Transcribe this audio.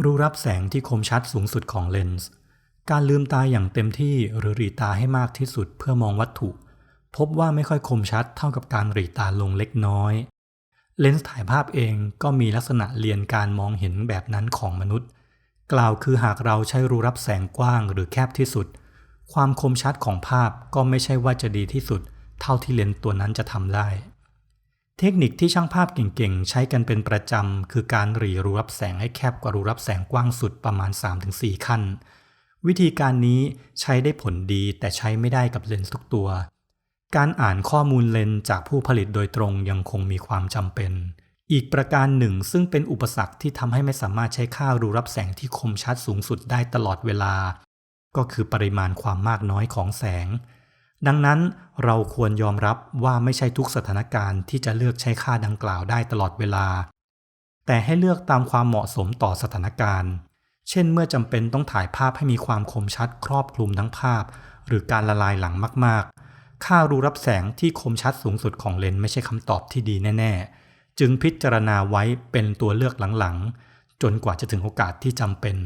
รูรับแสงที่คมชัดสูงสุดของเลนส์ การลืมตาอย่างเต็มที่หรือหรีตาให้มากที่สุดเพื่อมองวัตถุ พบว่าไม่ค่อยคมชัดเท่ากับการหรีตาลงเล็กน้อย เลนส์ถ่ายภาพเองก็มีลักษณะเรียนการมองเห็นแบบนั้นของมนุษย์ กล่าวคือหากเราใช้รูรับแสงกว้างหรือแคบที่สุด ความคมชัดของภาพก็ไม่ใช่ว่าจะดีที่สุด เท่าที่เลนส์ตัวนั้นจะทำได้ เทคนิคที่ช่างภาพเก่งๆ ใช้กันเป็นประจำ คือการหรี่รูรับแสงให้แคบกว่ารูรับแสงกว้างสุดประมาณ 3-4 ขั้น วิธีการนี้ใช้ได้ผลดีแต่ใช้ไม่ได้กับเลนส์ทุกตัว การอ่านข้อมูลเลนส์จากผู้ผลิตโดยตรงยังคงมีความจำเป็น อีกประการหนึ่งซึ่งเป็นอุปสรรคที่ทำให้ไม่สามารถใช้ค่ารูรับแสงที่คมชัดสูงสุดได้ตลอดเวลา ก็คือปริมาณความมากน้อยของแสง ดังนั้นเราควรยอมรับว่าไม่ใช่ทุกสถานการณ์ที่จะเลือกใช้ค่าดังกล่าวได้ตลอดเวลา แต่ให้เลือกตามความเหมาะสมต่อสถานการณ์ เช่นเมื่อจำเป็นต้องถ่ายภาพให้มีความคมชัดครอบคลุมทั้งภาพ หรือการละลายหลังมาก ๆ ค่ารูรับแสงที่คมชัดสูงสุดของเลนส์ไม่ใช่คำตอบที่ดีแน่ ๆ จึงพิจารณาไว้เป็นตัวเลือกหลัง ๆ จนกว่าจะถึงโอกาสที่จำเป็น